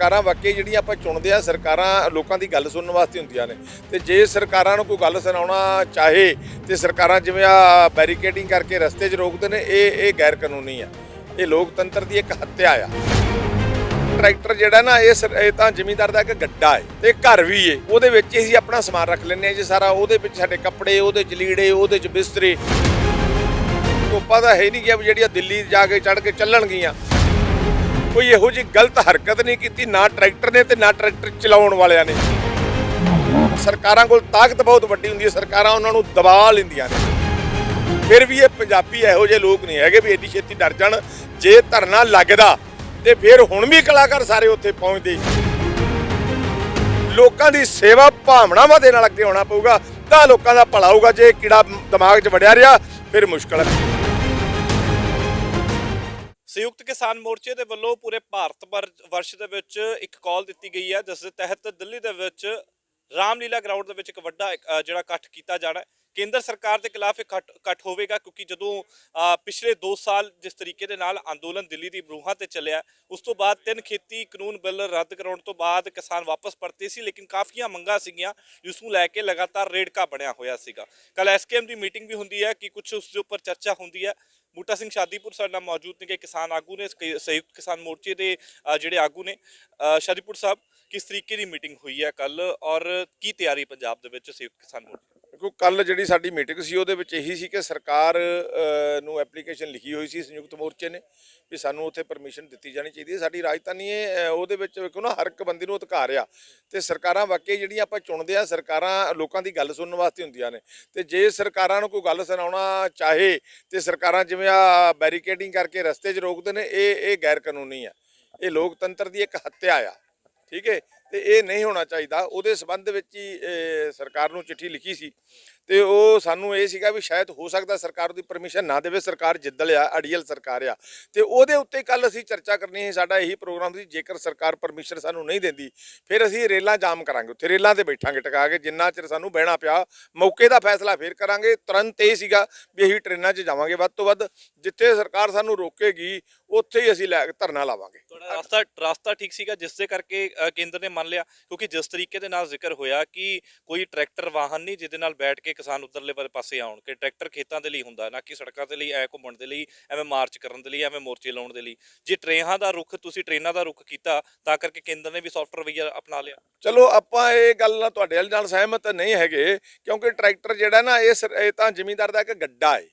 ਸਰਕਾਰਾਂ ਵਾਕਈ ਜਿਹੜੀਆਂ ਆਪਾਂ ਚੁਣਦੇ ਆ, ਸਰਕਾਰਾਂ ਲੋਕਾਂ ਦੀ ਗੱਲ ਸੁਣਨ ਵਾਸਤੇ ਹੁੰਦੀਆਂ ਨੇ। ਤੇ ਜੇ ਸਰਕਾਰਾਂ ਨੂੰ ਕੋਈ ਗੱਲ ਸੁਣਾਉਣਾ ਚਾਹੇ, ਤੇ ਸਰਕਾਰਾਂ ਜਿਵੇਂ ਆ ਬੈਰੀਕੇਡਿੰਗ ਕਰਕੇ ਰਸਤੇ 'ਚ ਰੋਕਦੇ ਨੇ, ਇਹ ਇਹ ਗੈਰ ਕਾਨੂੰਨੀ ਆ। ਇਹ ਲੋਕਤੰਤਰ ਦੀ ਇੱਕ ਹੱਤਿਆ ਆ। ਟਰੈਕਟਰ ਜਿਹੜਾ ਨਾ, ਇਹ ਸਰ- ਇਹ ਤਾਂ ਜ਼ਿਮੀਂਦਾਰ ਦਾ ਇੱਕ ਗੱਡਾ ਹੈ ਤੇ ਘਰ ਵੀ ਏ। ਉਹਦੇ ਵਿੱਚ ਹੀ ਅਸੀਂ ਆਪਣਾ ਸਮਾਨ ਰੱਖ ਲੈਂਦੇ ਆ ਜੀ ਸਾਰਾ। ਉਹਦੇ ਵਿੱਚ ਸਾਡੇ ਕੱਪੜੇ, ਉਹਦੇ ਚ ਲੀੜੇ, ਉਹਦੇ ਚ ਬਿਸਤਰੇ। ਤੋਪਾ ਤਾਂ ਹੈ ਨਹੀਂ ਗਿਆ ਵੀ ਜਿਹੜੀਆਂ ਦਿੱਲੀ ਜਾ ਕੇ ਚੜ ਕੇ ਚੱਲਣਗੀਆਂ। ਕੋਈ ਇਹੋ ਜਿਹੀ ਗਲਤ ਹਰਕਤ ਨਹੀਂ ਕੀਤੀ, ਨਾ ਟਰੈਕਟਰ ਨੇ ਤੇ ਨਾ ਟਰੈਕਟਰ ਚਲਾਉਣ ਵਾਲਿਆਂ ਨੇ। ਸਰਕਾਰਾਂ ਕੋਲ ਤਾਕਤ ਬਹੁਤ ਵੱਡੀ ਹੁੰਦੀ ਹੈ, ਸਰਕਾਰਾਂ ਉਹਨਾਂ ਨੂੰ ਦਬਾ ਲੈਂਦੀਆਂ ਨੇ। ਫਿਰ ਵੀ ਇਹ ਪੰਜਾਬੀ ਇਹੋ ਜਿਹੇ ਲੋਕ ਨਹੀਂ ਹੈਗੇ ਵੀ ਏਡੀ ਛੇਤੀ ਡਰ ਜਾਣ, ਜੇ ਧਰਨਾ ਲੱਗਦਾ ਤੇ ਫਿਰ ਹੁਣ ਵੀ ਕਲਾਕਾਰ ਸਾਰੇ ਉੱਥੇ ਪਹੁੰਚਦੇ। ਲੋਕਾਂ ਦੀ ਸੇਵਾ ਭਾਵਨਾਵਾਂ ਦੇ ਨਾਲ ਅੱਗੇ ਆਉਣਾ ਪਊਗਾ, ਤਾਂ ਲੋਕਾਂ ਦਾ ਭਲਾ ਹੋਊਗਾ, ਜੇ ਕੀੜਾ ਦਿਮਾਗ 'ਚ ਵੜਿਆ ਰਿਹਾ, ਫਿਰ ਮੁਸ਼ਕਲ ਹੈ। ਸੰਯੁਕਤ ਕਿਸਾਨ ਮੋਰਚੇ ਦੇ ਵੱਲੋਂ ਪੂਰੇ ਭਾਰਤ ਵਰ- ਵਰਸ਼ ਦੇ ਵਿੱਚ ਇੱਕ ਕਾਲ ਦਿੱਤੀ ਗਈ ਹੈ, ਜਿਸ ਦੇ ਤਹਿਤ ਦਿੱਲੀ ਦੇ ਵਿੱਚ ਰਾਮਲੀਲਾ ਗਰਾਊਂਡ ਦੇ ਵਿੱਚ ਇੱਕ ਵੱਡਾ ਜਿਹੜਾ ਇਕੱਠ ਕੀਤਾ ਜਾਣਾ ਹੈ। ਕੇਂਦਰ ਸਰਕਾਰ ਦੇ ਖਿਲਾਫ ਇੱਕ ਇਕੱਠ ਇਕੱਠ ਹੋਵੇਗਾ, ਕਿਉਂਕਿ ਜਦੋਂ ਪਿਛਲੇ 2 ਸਾਲ ਜਿਸ ਤਰੀਕੇ ਦੇ ਨਾਲ ਅੰਦੋਲਨ ਦਿੱਲੀ ਦੀ ਬਰੂਹਾਂ ਤੇ ਚੱਲਿਆ, ਉਸ ਤੋਂ ਬਾਅਦ ਤਿੰਨ ਖੇਤੀ ਕਾਨੂੰਨ ਬਿੱਲ ਰੱਦ ਕਰਾਉਣ ਤੋਂ ਬਾਅਦ ਕਿਸਾਨ ਵਾਪਸ ਪਰਤੇ ਸੀ, ਲੇਕਿਨ ਕਾਫੀਆਂ ਮੰਗਾਂ ਸੀਗੀਆਂ, ਜਿਸ ਨੂੰ ਲੈ ਕੇ ਲਗਾਤਾਰ ਰੇੜਕਾ ਬਣਿਆ ਹੋਇਆ ਸੀਗਾ। ਕੱਲ ਐਸਕੇਐਮ ਦੀ ਮੀਟਿੰਗ ਵੀ ਹੁੰਦੀ ਹੈ, ਕਿ ਕੁਝ ਉਸ ਦੇ ਉੱਪਰ ਚਰਚਾ ਹੁੰਦੀ ਹੈ। ਬੂਟਾ ਸਿੰਘ ਸ਼ਾਦੀਪੁਰ ਸਾਡੇ ਨਾਲ ਮੌਜੂਦ ਨੇ ਕਿ ਕਿਸਾਨ ਆਗੂ ਨੇ ਕ- ਸੰਯੁਕਤ ਕਿਸਾਨ ਮੋਰਚੇ ਦੇ ਅ, ਜਿਹੜੇ ਆਗੂ ਨੇ ਅ, ਸ਼ਾਦੀਪੁਰ ਸਾਹਿਬ ਕਿਸ ਤਰੀਕੇ ਦੀ ਮੀਟਿੰਗ ਹੋਈ ਹੈ ਕੱਲ ਔਰ ਕੀ ਤਿਆਰੀ ਪੰਜਾਬ ਦੇ ਵਿੱਚ ਸੰਯੁਕਤ ਕਿਸਾਨ ਮੋਰਚੇ ਦੇਖੋ ਕੱਲ ਜਿਹੜੀ ਸਾਡੀ ਮੀਟਿੰਗ ਸੀ, ਉਹਦੇ ਵਿੱਚ ਇਹੀ ਸੀ ਕਿ ਸਰਕਾਰ ਨੂੰ ਐਪਲੀਕੇਸ਼ਨ ਲਿਖੀ ਹੋਈ ਸੀ, ਸੰਯੁਕਤ ਮੋਰਚੇ ਨੇ, ਵੀ ਸਾਨੂੰ ਉੱਥੇ ਪਰਮਿਸ਼ਨ ਦਿੱਤੀ ਜਾਣੀ ਚਾਹੀਦੀ ਹੈ। ਸਾਡੀ ਰਾਜਧਾਨੀ ਹੈ ਉਹਦੇ ਵਿੱਚ ਵੇਖੋ ਨਾ, ਹਰ ਇੱਕ ਬੰਦੇ ਨੂੰ ਅਧਿਕਾਰ ਆ। ਤੇ ਸਰਕਾਰਾਂ ਵਾਕਈ ਜਿਹੜੀਆਂ ਆਪਾਂ ਚੁਣਦੇ ਆ, ਸਰਕਾਰਾਂ ਲੋਕਾਂ ਦੀ ਗੱਲ ਸੁਣਨ ਵਾਸਤੇ ਹੁੰਦੀਆਂ ਨੇ। ਤੇ ਜੇ ਸਰਕਾਰਾਂ ਨੂੰ ਕੋਈ ਗੱਲ ਸੁਣਾਉਣਾ ਚਾਹੇ, ਤੇ ਸਰਕਾਰਾਂ ਜਿਵੇਂ ਆ ਬੈਰੀਕੇਡਿੰਗ ਕਰਕੇ ਰਸਤੇ 'ਚ ਰੋਕਦੇ ਨੇ, ਇਹ ਇਹ ਗੈਰ ਕਾਨੂੰਨੀ ਆ। ਇਹ ਲੋਕਤੰਤਰ ਦੀ ਇੱਕ ਹੱਤਿਆ ਆ। ਠੀਕ ਹੈ? ਤੇ ਇਹ ਨਹੀਂ ਹੋਣਾ ਚਾਹੀਦਾ। ਉਹਦੇ ਸਬੰਧ ਵਿੱਚ ਹੀ ਸਰਕਾਰ ਨੂੰ ਚਿੱਠੀ ਲਿਖੀ ਸੀ। ਤੇ ਉਹ ਸਾਨੂੰ ਇਹ ਸੀਗਾ ਵੀ ਸ਼ਾਇਦ ਹੋ ਸਕਦਾ ਸਰਕਾਰ ਦੀ ਪਰਮਿਸ਼ਨ ਨਾ ਦੇਵੇ, ਸਰਕਾਰ ਜਿੱਦਲ ਆ, ਅੜੀਅਲ ਸਰਕਾਰ ਆ। ਤੇ ਉਹਦੇ ਉੱਤੇ ਕੱਲ ਅਸੀਂ ਚਰਚਾ ਕਰਨੀ ਸੀ, ਸਾਡਾ ਇਹੀ ਪ੍ਰੋਗਰਾਮ ਸੀ, ਜੇਕਰ ਸਰਕਾਰ ਪਰਮਿਸ਼ਨ ਸਾਨੂੰ ਨਹੀਂ ਦਿੰਦੀ, ਫਿਰ ਅਸੀਂ ਰੇਲਾਂ ਜਾਮ ਕਰਾਂਗੇ, ਉੱਥੇ ਰੇਲਾਂ ਤੇ ਬੈਠਾਂਗੇ ਟਿਕਾ ਕੇ, ਜਿੰਨਾ ਚਿਰ ਸਾਨੂੰ ਬਹਿਣਾ ਪਿਆ, ਮੌਕੇ ਦਾ ਫੈਸਲਾ ਫਿਰ ਕਰਾਂਗੇ। ਤੁਰੰਤ ਇਹ ਸੀਗਾ ਵੀ ਅਸੀਂ ਟ੍ਰੇਨਾਂ 'ਚ ਜਾਵਾਂਗੇ। ਵੱਧ ਤੋਂ ਵੱਧ ਜਿੱਥੇ ਸਰਕਾਰ ਸਾਨੂੰ ਰੋਕੇਗੀ, ਉੱਥੇ ਹੀ ਅਸੀਂ ਲੈ ਧਰਨਾ ਲਾਵਾਂਗੇ। ਤੁਹਾਡਾ ਰਸਤਾ ਰਸਤਾ ਠੀਕ ਸੀਗਾ ਜਿਸ ਦੇ ਕਰਕੇ ਕੇਂਦਰ ਨੇ ਮੰਨ ਲਿਆ, ਕਿਉਂਕਿ ਜਿਸ ਤਰੀਕੇ ਦੇ ਨਾਲ ਜ਼ਿਕਰ ਹੋਇਆ ਕਿ ਕੋਈ ਟਰੈਕਟਰ, ਵਾਹਨ ਨਹੀਂ ਜਿਹਦੇ ਨਾਲ ਬੈਠ ਕੇ ਕਿਸਾਨ ਉਧਰਲੇ ਪਾਸੇ ਆਉਣ ਕਿ ਟਰੈਕਟਰ ਖੇਤਾਂ ਦੇ ਲਈ ਹੁੰਦਾ ਨਾ ਕਿ ਸੜਕਾਂ ਦੇ ਲਈ, ਐ ਘੁੰਮਣ ਦੇ ਲਈ, ਐਵੇਂ ਮਾਰਚ ਕਰਨ ਦੇ ਲਈ, ਐਵੇਂ ਮੋਰਚੇ ਲਾਉਣ ਦੇ ਲਈ। ਜੇ ਟ੍ਰੇਨਾਂ ਦਾ ਰੁਖ, ਤੁਸੀਂ ਟ੍ਰੇਨਾਂ ਦਾ ਰੁਖ ਕੀਤਾ, ਤਾਂ ਕਰਕੇ ਕੇਂਦਰ ਨੇ ਵੀ ਸੌਫਟਵੇਅਰ ਰਵਈਆ ਅਪਣਾ ਲਿਆ। ਚਲੋ, ਆਪਾਂ ਇਹ ਗੱਲ ਨਾਲ ਤੁਹਾਡੇ ਵਾਲੇ ਨਾਲ ਸਹਿਮਤ ਨਹੀਂ ਹੈਗੇ, ਕਿਉਂਕਿ ਟਰੈਕਟਰ ਜਿਹੜਾ ਨਾ, ਇਹ ਸਰ- ਤਾਂ ਜ਼ਿਮੀਂਦਾਰ ਦਾ ਇੱਕ ਗੱਡਾ ਏ।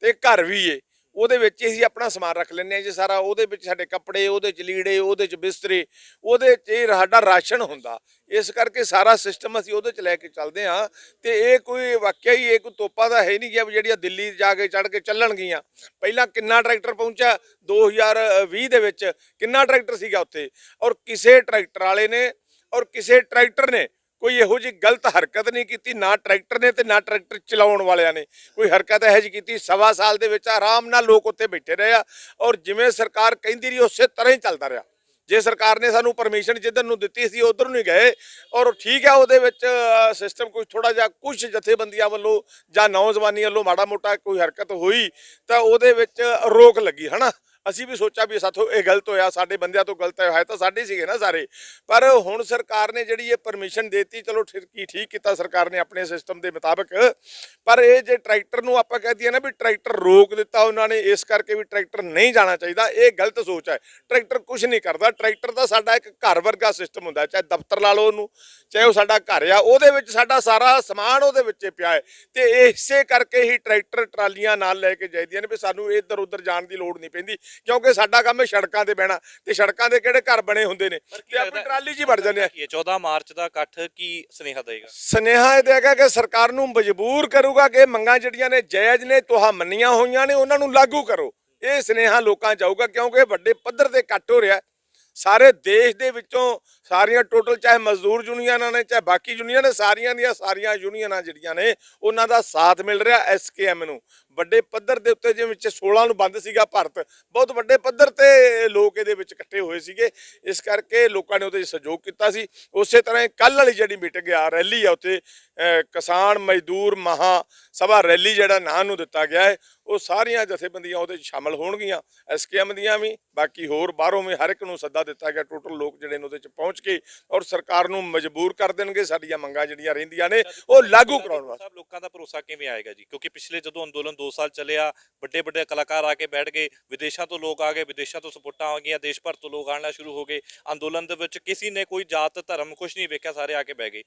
ਤੇ ਘਰ ਵੀ ਏ। ਉਹਦੇ ਵਿੱਚ ਹੀ ਅਸੀਂ ਆਪਣਾ ਸਮਾਨ ਰੱਖ ਲੈਂਦੇ ਆ ਜੀ ਸਾਰਾ। ਉਹਦੇ ਵਿੱਚ ਸਾਡੇ ਕੱਪੜੇ, ਉਹਦੇ ਚ ਲੀੜੇ, ਉਹਦੇ ਚ ਬਿਸਤਰੇ, ਉਹਦੇ ਚ ਹੀ ਸਾਡਾ ਰਾਸ਼ਨ ਹੁੰਦਾ। ਇਸ ਕਰਕੇ ਸਾਰਾ ਸਿਸਟਮ ਅਸੀਂ ਉਹਦੇ ਚ ਲੈ ਕੇ ਚੱਲਦੇ ਆ ਤੇ ਇਹ ਕੋਈ ਵਾਕਿਆ ਹੀ ਇਹ ਕੋਈ ਤੋਪਾ ਦਾ ਹੈ ਨਹੀਂ ਗਿਆ ਵੀ ਜਿਹੜੀਆਂ ਦਿੱਲੀ ਜਾ ਕੇ ਚੜ ਕੇ ਚੱਲਣਗੀਆਂ। ਪਹਿਲਾਂ ਕਿੰਨਾ ਟਰੈਕਟਰ ਪਹੁੰਚਿਆ? 2020 ਦੇ ਵਿੱਚ ਕਿੰਨਾ ਟਰੈਕਟਰ ਸੀਗਾ ਉੱਥੇ? ਔਰ ਕਿਸੇ ਟਰੈਕਟਰ ਵਾਲੇ ਨੇ ਔਰ ਕਿਸੇ ਟਰੈਕਟਰ ਨੇ ਕੋਈ ਇਹੋ ਜਿਹੀ ਗਲਤ ਹਰਕਤ ਨਹੀਂ ਕੀਤੀ, ਨਾ ਟਰੈਕਟਰ ਨੇ ਤੇ ਨਾ ਟਰੈਕਟਰ ਚਲਾਉਣ ਵਾਲਿਆਂ ਨੇ। ਕੋਈ ਹਰਕਤ ਇਹੋ ਜਿਹੀ ਕੀਤੀ, ਸਵਾ ਸਾਲ ਦੇ ਵਿੱਚ ਆਰਾਮ ਨਾਲ ਲੋਕ ਉੱਥੇ ਬੈਠੇ ਰਹੇ ਆ ਔਰ ਜਿਵੇਂ ਸਰਕਾਰ ਕਹਿੰਦੀ ਰਹੀ, ਉਸੇ ਤਰ੍ਹਾਂ ਹੀ ਚੱਲਦਾ ਰਿਹਾ। ਜੇ ਸਰਕਾਰ ਨੇ ਸਾਨੂੰ ਪਰਮਿਸ਼ਨ ਜਿੱਧਰ ਨੂੰ ਦਿੱਤੀ ਸੀ, ਉਧਰ ਨੂੰ ਹੀ ਗਏ ਔਰ ਠੀਕ ਹੈ ਉਹਦੇ ਵਿੱਚ ਸਿਸਟਮ ਕੋਈ ਥੋੜਾ ਜਿਹਾ ਕੁਝ ਜਥੇਬੰਦੀਆਂ ਵੱਲੋਂ ਜਾਂ ਨੌਜਵਾਨੀ ਵੱਲੋਂ ਮਾੜਾ ਮੋਟਾ ਕੋਈ ਹਰਕਤ ਹੋਈ ਤਾਂ ਉਹਦੇ ਵਿੱਚ ਰੋਕ ਲੱਗੀ, ਹਨਾ? ਅਸੀਂ ਵੀ ਸੋਚਿਆ ਵੀ ਸਾਥੋਂ ਇਹ ਗਲਤ ਹੋਇਆ, ਸਾਡੇ ਬੰਦਿਆਂ ਤੋਂ ਗਲਤ ਹੋਇਆ ਤਾਂ ਸਾਡੇ ਸੀਗੇ ਨਾ ਸਾਰੇ। ਪਰ ਹੁਣ ਸਰਕਾਰ ਨੇ ਜਿਹੜੀ ਇਹ ਪਰਮਿਸ਼ਨ ਦੇਤੀ, ਚਲੋ ਠੀਕ ਠੀਕ ਕੀਤਾ ਸਰਕਾਰ ਨੇ ਆਪਣੇ ਸਿਸਟਮ ਦੇ ਮੁਤਾਬਕ। ਪਰ ਇਹ ਜੇ ਟਰੈਕਟਰ ਨੂੰ ਆਪਾਂ ਕਹਿ ਦਈਏ ਨਾ ਵੀ ਟਰੈਕਟਰ ਰੋਕ ਦਿੱਤਾ ਉਹਨਾਂ ਨੇ, ਇਸ ਕਰਕੇ ਵੀ ਟਰੈਕਟਰ ਨਹੀਂ ਜਾਣਾ ਚਾਹੀਦਾ, ਇਹ ਗਲਤ ਸੋਚ ਹੈ। ਟਰੈਕਟਰ ਕੁਝ ਨਹੀਂ ਕਰਦਾ ਟਰੈਕਟਰ ਦਾ ਸਾਡਾ ਇੱਕ ਘਰ ਵਰਗਾ ਸਿਸਟਮ ਹੁੰਦਾ ਚਾਹੇ ਦਫ਼ਤਰ ਲਾ ਲਓ ਉਹਨੂੰ, ਚਾਹੇ ਉਹ ਸਾਡਾ ਘਰ ਆ, ਉਹਦੇ ਵਿੱਚ ਸਾਡਾ ਸਾਰਾ ਸਮਾਨ ਉਹਦੇ ਵਿੱਚ ਪਿਆ ਹੈ। ਤੇ ਇਸੇ ਕਰਕੇ ਹੀ ਟਰੈਕਟਰ ਟਰਾਲੀਆਂ ਨਾਲ ਲੈ ਕੇ ਜਾਈਦੀਆਂ ਨੇ ਵੀ ਸਾਨੂੰ ਇੱਧਰ ਉੱਧਰ ਜਾਣ ਦੀ ਲੋੜ ਨਹੀਂ ਪੈਂਦੀ। ਕਿਉਂਕਿ ਸਾਡਾ ਕੰਮ ਹੈ ਸੜਕਾਂ ਤੇ ਬਹਿਣਾ ਤੇ ਸੜਕਾਂ ਦੇ ਕਿਹੜੇ ਘਰ ਬਣੇ ਹੁੰਦੇ ਨੇ ਤੇ ਆਪਣੀ ਟਰਾਲੀ 'ਚ ਹੀ ਵੜ ਜਾਂਦੇ ਆ। ਕੀ ਹੈ? 14 ਮਾਰਚ ਦਾ ਇਕੱਠ ਕੀ ਸੁਨੇਹਾ ਦੇਗਾ? ਸਨੇਹਾ ਇਹ ਦੇਗਾ ਕਿ ਸਰਕਾਰ ਨੂੰ ਮਜਬੂਰ ਕਰੂਗਾ ਕਿ ਮੰਗਾਂ ਜਿਹੜੀਆਂ ਨੇ ਜਾਇਜ਼ ਨੇ ਤੁਹਾ ਮੰਨੀਆਂ ਹੋਈਆਂ ਨੇ ਉਹਨਾਂ ਨੂੰ ਲਾਗੂ ਕਰੋ। ਇਹ ਸਨੇਹਾ ਲੋਕਾਂ 'ਚ ਜਾਊਗਾ ਕਿਉਂਕਿ ਵੱਡੇ ਪੱਧਰ ਤੇ ਇਕੱਠ ਹੋ ਰਿਹਾ। ਸਾਰੇ ਦੇਸ਼ ਦੇ ਵਿੱਚੋਂ ਸਾਰੀਆਂ ਟੋਟਲ, ਚਾਹੇ ਮਜ਼ਦੂਰ ਯੂਨੀਅਨਾਂ ਨੇ, ਚਾਹੇ ਬਾਕੀ ਯੂਨੀਅਨ ਨੇ, ਸਾਰੀਆਂ ਦੀਆਂ ਸਾਰੀਆਂ ਯੂਨੀਅਨਾਂ ਜਿਹੜੀਆਂ ਨੇ, ਉਹਨਾਂ ਦਾ ਸਾਥ ਮਿਲ ਰਿਹਾ ਐਸਕੇਐਮ ਨੂੰ। ਵੱਡੇ ਪੱਧਰ ਦੇ ਉੱਤੇ ਜਿਵੇਂ ਵਿੱਚ 16 ਨੂੰ ਬੰਦ ਸੀਗਾ ਭਾਰਤ, ਬਹੁਤ ਵੱਡੇ ਪੱਧਰ ਤੇ ਲੋਕ ਇਹਦੇ ਵਿੱਚ ਇਕੱਠੇ ਹੋਏ ਸੀਗੇ। ਇਸ ਕਰਕੇ ਲੋਕਾਂ ਨੇ ਉਹਦੇ 'ਚ ਸਹਿਯੋਗ ਕੀਤਾ ਸੀ। ਉਸੇ ਤਰ੍ਹਾਂ ਕੱਲ ਵਾਲੀ ਜਿਹੜੀ ਮੀਟਿੰਗ ਆ, ਰੈਲੀ ਆ ਉੱਥੇ ਕਿਸਾਨ ਮਜ਼ਦੂਰ ਮਹਾ ਸਭਾ ਰੈਲੀ ਜਿਹੜਾ ਨਾਂ ਨੂੰ ਦਿੱਤਾ ਗਿਆ ਹੈ, ਉਹ ਸਾਰੀਆਂ ਜਥੇਬੰਦੀਆਂ ਉਹਦੇ 'ਚ ਸ਼ਾਮਲ ਹੋਣਗੀਆਂ ਐਸਕੇਐਮ ਦੀਆਂ ਵੀ, ਬਾਕੀ ਹੋਰ ਬਾਹਰੋਂ ਵੀ ਹਰ ਇੱਕ ਨੂੰ ਸੱਦਾ ਦਿੱਤਾ ਗਿਆ, ਟੋਟਲ ਲੋਕ ਜਿਹੜੇ ਨੇ ਉਹਦੇ 'ਚ ਪਹੁੰਚ ਕੇ ਔਰ ਸਰਕਾਰ ਨੂੰ ਮਜਬੂਰ ਕਰ ਦੇਣਗੇ ਸਾਡੀਆਂ ਮੰਗਾਂ ਜਿਹੜੀਆਂ ਰਹਿੰਦੀਆਂ ਨੇ ਉਹ ਲਾਗੂ ਕਰਾਉਣ ਵਾਸਤੇ। ਸਾਹਿਬ ਲੋਕਾਂ ਦਾ ਭਰੋਸਾ ਕਿਵੇਂ ਆਏਗਾ ਜੀ? ਕਿਉਂਕਿ ਪਿਛਲੇ ਜਦੋਂ ਅੰਦੋਲਨ 2 ਸਾਲ ਚੱਲਿਆ ਵੱਡੇ ਵੱਡੇ ਕਲਾਕਾਰ ਆ ਕੇ ਬੈਠ ਗਏ ਵਿਦੇਸ਼ਾਂ ਤੋਂ ਲੋਕ ਆ ਗਏ ਵਿਦੇਸ਼ਾਂ ਤੋਂ ਸਪੋਰਟਾਂ ਆ ਗਈਆਂ ਦੇਸ਼ ਭਰ ਤੋਂ ਲੋਕ ਆਉਣਾ ਸ਼ੁਰੂ ਹੋ ਗਏ। ਅੰਦੋਲਨ ਦੇ ਵਿੱਚ ਕਿਸੇ ਨੇ ਕੋਈ ਜਾਤ ਧਰਮ ਕੁਝ ਨਹੀਂ ਵੇਖਿਆ ਸਾਰੇ ਆ ਕੇ ਬਹਿ ਗਏ।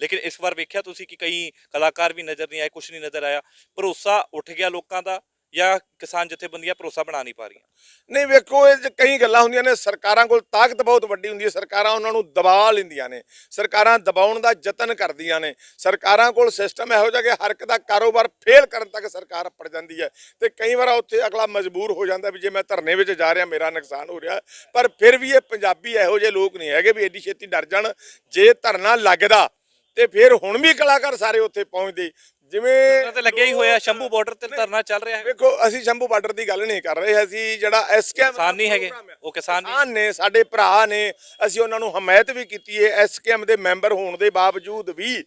ਲੇਕਿਨ ਇਸ ਵਾਰ ਵੇਖਿਆ ਤੁਸੀਂ ਕਿ ਕਈ ਕਲਾਕਾਰ ਵੀ ਨਜ਼ਰ ਨਹੀਂ ਆਏ ਕੁਝ ਨਹੀਂ ਨਜ਼ਰ ਆਇਆ। ਭਰੋਸਾ ਉੱਠ ਗਿਆ ਲੋਕਾਂ ਦਾ। ਜਾਂ ਕਿਸਾਨ ਜਥੇਬੰਦੀਆਂ ਭਰੋਸਾ ਬਣਾ ਨਹੀਂ ਪਾ ਰਹੀਆਂ? ਨਹੀਂ, ਵੇਖੋ, ਇਹ 'ਚ ਕਈ ਗੱਲਾਂ ਹੁੰਦੀਆਂ ਨੇ, ਸਰਕਾਰਾਂ ਕੋਲ ਤਾਕਤ ਬਹੁਤ ਵੱਡੀ ਹੁੰਦੀ ਹੈ, ਸਰਕਾਰਾਂ ਉਹਨਾਂ ਨੂੰ ਦਬਾ ਲੈਂਦੀਆਂ ਨੇ, ਸਰਕਾਰਾਂ ਦਬਾਉਣ ਦਾ ਯਤਨ ਕਰਦੀਆਂ ਨੇ, ਸਰਕਾਰਾਂ ਕੋਲ ਸਿਸਟਮ ਇਹੋ ਜਿਹਾ ਕਿ ਹਰ ਇੱਕ ਦਾ ਕਾਰੋਬਾਰ ਫੇਲ ਕਰਨ ਤੱਕ ਸਰਕਾਰ ਪੜ ਜਾਂਦੀ ਹੈ ਤੇ ਕਈ ਵਾਰ ਉੱਥੇ ਅਗਲਾ ਮਜਬੂਰ ਹੋ ਜਾਂਦਾ ਵੀ ਜੇ ਮੈਂ ਧਰਨੇ ਵਿੱਚ ਜਾ ਰਿਹਾ, ਮੇਰਾ ਨੁਕਸਾਨ ਹੋ ਰਿਹਾ, ਪਰ ਫਿਰ ਵੀ ਇਹ ਪੰਜਾਬੀ ਇਹੋ ਜਿਹੇ ਲੋਕ ਨਹੀਂ ਹੈਗੇ ਵੀ ਐਡੀ ਛੇਤੀ ਡਰ ਜਾਣ, ਜੇ ਧਰਨਾ ਲੱਗਦਾ ਤੇ ਫਿਰ ਹੁਣ ਵੀ ਕਲਾਕਾਰ ਸਾਰੇ ਉੱਥੇ ਪਹੁੰਚਦੇ ਜਿਵੇਂ ਤੇ ਲੱਗਿਆ ਹੀ ਹੋਇਆ ਸ਼ੰਭੂ ਬਾਰਡਰ ਤੇ ਧਰਨਾ ਚੱਲ ਰਿਹਾ ਹੈ। ਵੇਖੋ ਅਸੀਂ ਸ਼ੰਭੂ ਬਾਰਡਰ ਦੀ ਗੱਲ ਨਹੀਂ ਕਰ ਰਹੇ ਅਸੀਂ ਜਿਹੜਾ ਐਸਕੇਐਮ ਕਿਸਾਨ ਨਹੀਂ ਹੈਗੇ ਉਹ ਕਿਸਾਨ ਨਹੀਂ। ਨੇ ਸਾਡੇ ਭਰਾ ਨੇ ਅਸੀਂ ਉਹਨਾਂ ਨੂੰ ਹਮਾਇਤ ਵੀ ਕੀਤੀ ਹੈ ਐਸਕੇਐਮ ਦੇ ਮੈਂਬਰ ਹੋਣ ਦੇ ਬਾਵਜੂਦ ਵੀ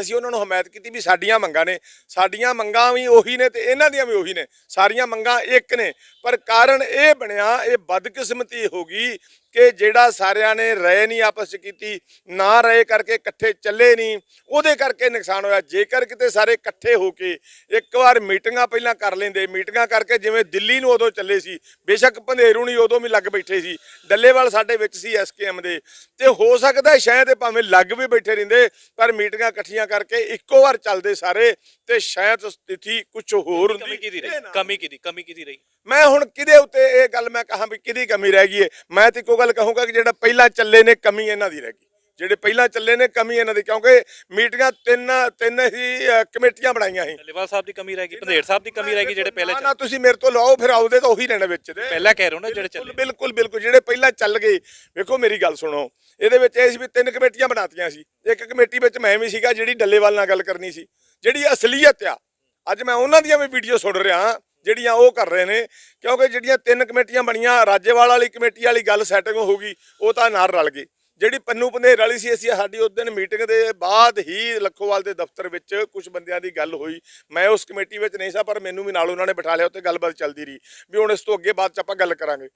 ਅਸੀਂ ਉਹਨਾਂ ਨੂੰ ਹਮਾਇਤ ਕੀਤੀ ਵੀ ਸਾਡੀਆਂ ਮੰਗਾਂ ਨੇ। ਸਾਡੀਆਂ ਮੰਗਾਂ ਵੀ ਉਹੀ ਨੇ ਤੇ ਇਹਨਾਂ ਦੀਆਂ ਵੀ ਉਹੀ ਨੇ। ਸਾਰੀਆਂ ਮੰਗਾਂ ਇੱਕ ਨੇ ਪਰ ਕਾਰਨ ਇਹ ਬਣਿਆ ਇਹ ਬਦਕਿਸਮਤੀ ਹੋ ਗਈ ਕਿ ਜਿਹੜਾ ਸਾਰਿਆਂ ਨੇ ਰਾਏ ਨਹੀਂ ਆਪਸ ਚ ਕੀਤੀ ਨਾ ਰਾਏ ਕਰਕੇ ਇਕੱਠੇ ਚੱਲੇ ਨਹੀਂ ਉਹਦੇ ਕਰਕੇ ਨੁਕਸਾਨ ਹੋਇਆ। ਜੇਕਰ ਕਿਤੇ ਸਾਰੇ ਇਕੱਠੇ ਹੋ ਕੇ ਇੱਕ ਵਾਰ ਮੀਟਿੰਗਾਂ ਪਹਿਲਾਂ ਕਰ ਲੈਂਦੇ ਮੀਟਿੰਗਾਂ ਕਰਕੇ ਜਿਵੇਂ ਦਿੱਲੀ ਨੂੰ ਉਦੋਂ ਚੱਲੇ ਸੀ ਬੇਸ਼ੱਕ ਪੰਧੇਰੂ ਨਹੀਂ ਉਦੋਂ ਵੀ ਲੱਗ ਬੈਠੇ ਸੀ ਡੱਲੇਵਾਲ ਸਾਡੇ ਵਿੱਚ ਸੀ ਐਸਕੇਐਮ ਦੇ ਤੇ ਹੋ ਸਕਦਾ ਸ਼ਾਇਦ ਇਹ ਭਾਵੇਂ ਲੱਗ ਵੀ ਬੈਠੇ ਰਹਿੰਦੇ ਪਰ ਮੀਟਿੰਗਾਂ ਇਕੱਠੀਆਂ ਕਰਕੇ ਇੱਕੋ ਵਾਰ ਚੱਲਦੇ ਸਾਰੇ ਤੇ ਸ਼ਾਇਦ ਸਥਿਤੀ ਕੁਝ ਹੋਰ ਕਮੀ ਹੁੰਦੀ ਕਿਹਦੀ ਰਹੀ? ਕਮੀ ਕਿਹਦੀ? ਕਮੀ ਕਿਹਦੀ ਰਹੀ? ਮੈਂ ਹੁਣ ਕਿਹਦੇ ਉੱਤੇ ਇਹ ਗੱਲ ਮੈਂ ਕਹਾਂ ਵੀ ਕਿਹਦੀ ਕਮੀ ਰਹਿ ਗਈ ਹੈ ਮੈਂ ਤੇ ਇੱਕੋ ਗੱਲ ਕਹੂੰਗਾ ਕਿ ਜਿਹੜਾ ਪਹਿਲਾਂ ਚੱਲੇ ਨੇ ਕਮੀ ਇਹਨਾਂ ਦੀ ਰਹਿ ਗਈ। ਜਿਹੜੇ ਪਹਿਲਾਂ ਚੱਲੇ ਨੇ ਕਮੀ ਇਹਨਾਂ ਦੀ ਕਿਉਂਕਿ ਮੀਟਿੰਗਾਂ ਤਿੰਨ ਤਿੰਨ ਹੀ ਅ, ਕਮੇਟੀਆਂ ਬਣਾਈਆਂ ਸੀ। ਡੱਲੇਵਾਲ ਸਾਹਿਬ ਦੀ ਕਮੀ ਰਹਿ ਗਈ ਪੰਧੇੜ ਸਾਹਿਬ ਦੀ ਕਮੀ ਰਹਿ ਗਈ ਜਿਹੜੇ ਪਹਿਲੇ ਨਾ ਨਾ ਤੁਸੀਂ ਮੇਰੇ ਤੋਂ ਲਓ ਫਿਰ ਆਉਦੇ ਤਾਂ ਉਹੀ ਰਹਿਣਾ ਵਿੱਚ ਦੇ। ਪਹਿਲਾਂ ਕਹਿ ਰਹੇ ਹੋ ਨਾ ਜਿਹੜੇ ਬਿਲਕੁਲ ਚੱਲੇ। ਬਿਲਕੁਲ ਬਿਲਕੁਲ ਜਿਹੜੇ ਪਹਿਲਾਂ ਚੱਲ ਗਏ। ਵੇਖੋ ਮੇਰੀ ਗੱਲ ਸੁਣੋ ਇਹਦੇ ਵਿੱਚ ਇਹ ਸੀ ਵੀ ਤਿੰਨ ਕਮੇਟੀਆਂ ਬਣਾਤੀਆਂ ਸੀ। ਇੱਕ ਕਮੇਟੀ ਵਿੱਚ ਮੈਂ ਵੀ ਸੀਗਾ ਜਿਹੜੀ ਡੱਲੇਵਾਲ ਨਾਲ ਗੱਲ ਕਰਨੀ ਸੀ। ਜਿਹੜੀ ਅਸਲੀਅਤ ਆ। ਅੱਜ ਮੈਂ ਉਹਨਾਂ ਦੀਆਂ ਵੀ ਵੀਡੀਓ ਸੁਣ ਰਿਹਾ ਜਿਹੜੀਆਂ ਉਹ ਕਰ ਰਹੇ ਨੇ ਕਿਉਂਕਿ ਜਿਹੜੀਆਂ ਤਿੰਨ ਕਮੇਟੀਆਂ ਬਣੀਆਂ ਰਾਜੇਵਾਲ ਵਾਲੀ ਕਮੇਟੀ ਵਾਲੀ ਗੱਲ ਸੈਟਿੰਗ ਹੋ ਗਈ ਉਹ ਤਾਂ ਨਾਲ ਰਲ ਗਈ ਜਿਹੜੀ ਪੰਨੂ ਪੰਧੇਰ ਵਾਲੀ ਸੀ ਅਸੀਂ ਸਾਡੀ ਉਸ ਦਿਨ ਮੀਟਿੰਗ ਦੇ ਬਾਅਦ ਹੀ ਲੱਖੋਵਾਲ ਦੇ ਦਫ਼ਤਰ ਵਿੱਚ ਕੁਝ ਬੰਦਿਆਂ ਦੀ ਗੱਲ ਹੋਈ। ਮੈਂ ਉਸ ਕਮੇਟੀ ਵਿੱਚ ਨਹੀਂ ਸਾਂ ਪਰ ਮੈਨੂੰ ਵੀ ਨਾਲ ਉਹਨਾਂ ਨੇ ਬਿਠਾ ਲਿਆ ਉੱਤੇ ਗੱਲਬਾਤ ਚੱਲਦੀ ਰਹੀ ਵੀ ਹੁਣ ਇਸ ਤੋਂ ਅੱਗੇ ਬਾਅਦ ਚ ਆਪਾਂ ਗੱਲ ਕਰਾਂਗੇ।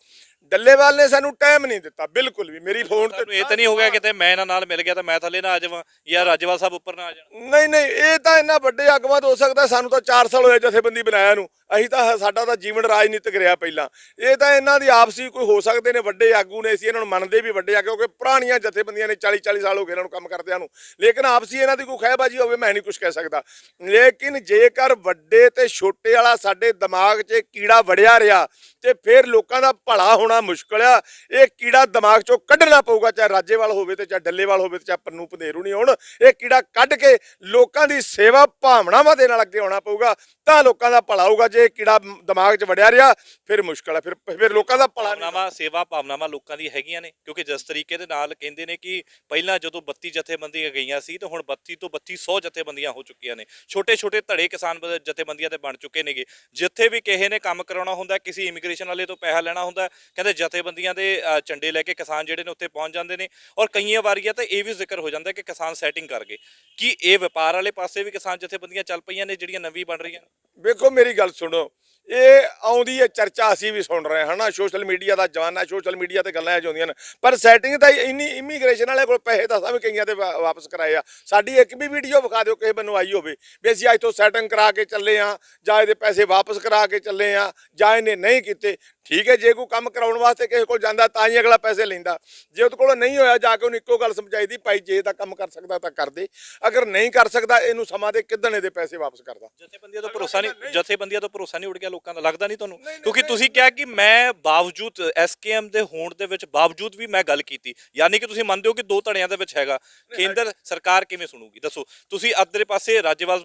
ਡੱਲੇਵਾਲ ਨੇ ਸਾਨੂੰ ਟਾਈਮ ਨਹੀਂ ਦਿੱਤਾ ਬਿਲਕੁਲ ਵੀ ਮੇਰੀ ਫੋਨ ਤੁਹਾਨੂੰ ਇਹ ਤਾਂ ਨਹੀਂ ਹੋ ਗਿਆ ਕਿਤੇ ਮੈਂ ਇਹਨਾਂ ਨਾਲ ਮਿਲ ਗਿਆ ਤਾਂ ਮੈਂ ਥੱਲੇ ਨਾ ਆ ਜਾਵਾਂ ਜਾਂ ਰਾਜੇਵਾਲ ਸਾਹਿਬ ਉੱਪਰ ਨਾ ਆ ਜਾਣ। ਨਹੀਂ ਨਹੀਂ ਇਹ ਤਾਂ ਇੰਨਾ ਵੱਡੇ ਆਗੂਆਂ ਤੋਂ ਹੋ ਸਕਦਾ ਸਾਨੂੰ ਤਾਂ 4 ਸਾਲ ਹੋਏ ਜਥੇਬੰਦੀ ਬਣਾਇਆ ਨੂੰ। ਅਸੀਂ ਤਾਂ ਸਾਡਾ ਤਾਂ ਜੀਵਨ ਰਾਜਨੀਤਿਕ ਰਿਹਾ ਪਹਿਲਾਂ। ਇਹ ਤਾਂ ਇਹਨਾਂ ਦੀ ਆਪਸੀ ਕੋਈ ਹੋ ਸਕਦੇ ਨੇ ਵੱਡੇ ਆਗੂ ਨੇ, ਅਸੀਂ ਇਹਨਾਂ ਨੂੰ ਮੰਨਦੇ ਵੀ ਵੱਡੇ ਆ ਕਿਉਂਕਿ ਪੁਰਾਣੀਆਂ ਜਥੇਬੰਦੀਆਂ ਨੇ 40 40 ਸਾਲ ਹੋ ਗਏ ਇਹਨਾਂ ਨੂੰ ਕੰਮ ਕਰਦਿਆਂ ਨੂੰ। ਲੇਕਿਨ ਆਪਸੀ ਇਹਨਾਂ ਦੀ ਕੋਈ ਖਹਿਬਾਜੀ ਹੋਵੇ, ਮੈਂ ਨਹੀਂ ਕੁਝ ਕਹਿ ਸਕਦਾ। ਲੇਕਿਨ ਜੇਕਰ ਵੱਡੇ ਤੇ ਛੋਟੇ ਵਾਲਾ ਸਾਡੇ ਦਿਮਾਗ 'ਚ ਕੀੜਾ ਵੜਿਆ ਰਿਹਾ ਤੇ ਫਿਰ ਲੋਕਾਂ ਦਾ ਭਲਾ ਹੋਣਾ ਮੁਸ਼ਕਲ ਆ, ਇਹ ਕੀੜਾ ਦਿਮਾਗ 'ਚੋਂ ਕੱਢਣਾ ਪਊਗਾ, ਚਾਹੇ ਰਾਜੇਵਾਲ ਹੋਵੇ ਤੇ ਚਾਹੇ ਡੱਲੇਵਾਲ ਹੋਵੇ ਤੇ ਚਾਹੇ ਪੰਨੂ ਪੰਧੇਰੂ ਨਹੀਂ ਹੋਣ, ਇਹ ਕੀੜਾ ਕੱਢ ਕੇ ਲੋਕਾਂ ਦੀ ਸੇਵਾ ਭਾਵਨਾਵਾਂ ਦੇ ਨਾਲ ਅੱਗੇ ਆਉਣਾ ਪਊਗਾ, ਤਾਂ ਲੋਕਾਂ ਦਾ ਭਲਾ ਹੋਊਗਾ। ਜੇ ਇਹ ਕੀੜਾ ਦਿਮਾਗ 'ਚ ਵੜਿਆ ਰਿਹਾ, ਫਿਰ ਮੁਸ਼ਕਲ ਆ, ਫਿਰ ਫਿਰ ਲੋਕਾਂ ਦਾ ਭਲਾ ਭਾਵਨਾਵਾਂ, ਸੇਵਾ ਭਾਵਨਾਵਾਂ ਲੋਕਾਂ ਦੀ ਹੈਗੀਆਂ ਨੇ, ਕਿਉਂਕਿ ਜਿਸ ਤਰੀਕੇ ਦੇ ਨਾਲ ਕਹਿੰਦੇ ਨੇ ਕਿ ਪਹਿਲਾਂ ਜਦੋਂ 32 ਜਥੇਬੰਦੀਆਂ ਗਈਆਂ ਸੀ, ਤਾਂ ਹੁਣ 32 ਤੋਂ 3200 ਜਥੇਬੰਦੀਆਂ ਹੋ ਚੁੱਕੀਆਂ ਨੇ। ਛੋਟੇ ਛੋਟੇ ਧੜੇ ਕਿਸਾਨ ਜਥੇਬੰਦੀਆਂ ਤੇ ਬਣ ਚੁੱਕੇ ਨੇਗੇ। ਜਿੱਥੇ ਵੀ ਕਿਸੇ ਨੇ ਕੰਮ ਕਰਾਉਣਾ ਹੁੰਦਾ, ਕਿਸੇ ਇਮੀਗ੍ਰੇਸ਼ਨ ਵਾਲੇ ਤੋਂ ਪੈਸਾ ਲੈਣਾ ਹੁੰਦਾ, ਕਹਿੰਦੇ ਜਥੇਬੰਦੀਆਂ ਦੇ ਝੰਡੇ ਲੈ ਕੇ ਕਿਸਾਨ ਜਿਹੜੇ ਨੇ ਉੱਥੇ ਪਹੁੰਚ ਜਾਂਦੇ ਨੇ, ਔਰ ਕਈਆਂ ਵਾਰੀਆਂ ਤਾਂ ਇਹ ਵੀ ਜ਼ਿਕਰ ਹੋ ਜਾਂਦਾ ਕਿ ਕਿਸਾਨ ਸੈਟਿੰਗ ਕਰ ਗਏ। ਕਿ ਇਹ ਵਪਾਰ ਵਾਲੇ ਪਾਸੇ ਵੀ ਕਿਸਾਨ ਜਥੇਬੰਦੀਆਂ ਚੱਲ ਪਈਆਂ ਨੇ, ਜਿਹੜੀਆਂ ਨਵੀਂ ਬਣ ਰਹੀਆਂ ਨੇ? ਵੇਖੋ ਮੇਰੀ ਗੱਲ ਸੁਣੋ। ਇਹ ਆਉਂਦੀ ਹੈ, ਚਰਚਾ ਅਸੀਂ ਵੀ ਸੁਣ ਰਹੇ ਹਾਂ ਨਾ ਸੋਸ਼ਲ ਮੀਡੀਆ ਦਾ ਜਮਾਨਾ, ਸੋਸ਼ਲ ਮੀਡੀਆ ਤੇ ਗੱਲਾਂ ਇਹ ਜਾਂਦੀਆਂ ਨੇ। ਪਰ ਸੈਟਿੰਗ ਤਾਂ ਇੰਨੀ ਇਮੀਗ੍ਰੇਸ਼ਨ ਵਾਲੇ ਕੋਲ ਪੈਸੇ ਤਾਂ ਸਭ ਕਈਆਂ ਤੇ ਵਾ- ਵਾਪਸ ਕਰਾਏ ਆ। ਸਾਡੀ ਇੱਕ ਵੀ ਵੀਡੀਓ ਵਿਖਾ ਦਿਓ, ਕਿਸੇ ਮੈਨੂੰ ਆਈ ਹੋਵੇ, ਵੀ ਅਸੀਂ ਅੱਜ ਤੋਂ ਸੈਟਿੰਗ ਕਰਾ ਕੇ ਚੱਲੇ ਆ ਜਾਂ ਇਹਦੇ ਪੈਸੇ ਵਾਪਸ ਕਰਾ ਕੇ ਚੱਲੇ ਆ ਜਾਂ ਇਹਨੇ ਨਹੀਂ ਕੀਤੇ। ਠੀਕ ਹੈ, ਜੇ ਕੋਈ ਕੰਮ ਕਰਾਉਣ ਵਾਸਤੇ ਕਿਸੇ ਕੋਲ ਜਾਂਦਾ, ਤਾਂ ਹੀ ਅਗਲਾ ਪੈਸੇ ਲੈਂਦਾ। ਜੇ ਉਹਦੇ ਕੋਲ ਨਹੀਂ ਹੋਇਆ, ਜਾ ਕੇ ਉਹਨੂੰ ਇੱਕੋ ਗੱਲ ਸਮਝਾਈਦੀ ਭਾਈ ਜੇ ਤਾਂ ਕੰਮ ਕਰ ਸਕਦਾ, ਤਾਂ ਕਰ ਦੇ। ਅਗਰ ਨਹੀਂ ਕਰ ਸਕਦਾ, ਇਹਨੂੰ ਸਮਾਂ ਦੇ ਕਿੱਦਣ ਇਹਦੇ ਪੈਸੇ ਵਾਪਸ ਕਰਦਾ? ਜਥੇਬੰਦੀਆਂ ਤੋਂ ਭਰੋਸਾ ਨਹੀਂ ਜਥੇਬੰਦੀਆਂ ਤੋਂ ਭਰੋਸਾ ਨਹੀਂ ਉੱਡ ਗਿਆ ਲੋਕਾਂ ਦਾ ਲੱਗਦਾ ਨਹੀਂ ਤੁਹਾਨੂੰ? ਕਿਉਂਕਿ। ਤੁਸੀਂ ਕਿਹਾ ਕਿ ਮੈਂ ਬਾਵਜੂਦ ਐਸਕੇਐਮ ਦੇ ਹੋਣ ਦੇ ਵਿੱਚ ਬਾਵਜੂਦ ਵੀ ਮੈਂ ਗੱਲ ਕੀਤੀ। ਯਾਨੀ ਕਿ ਤੁਸੀਂ ਮੰਨਦੇ ਹੋ ਕਿ ਦੋ ਧੜਿਆਂ ਦੇ ਵਿੱਚ ਹੈਗਾ। ਕੇਂਦਰ ਸਰਕਾਰ ਕਿਵੇਂ ਸੁਣੂਗੀ? ਦੱਸੋ। ਤੁਸੀਂ ਅੱਧਰੇ ਪਾਸੇ ਰਾਜੇਵਾਲ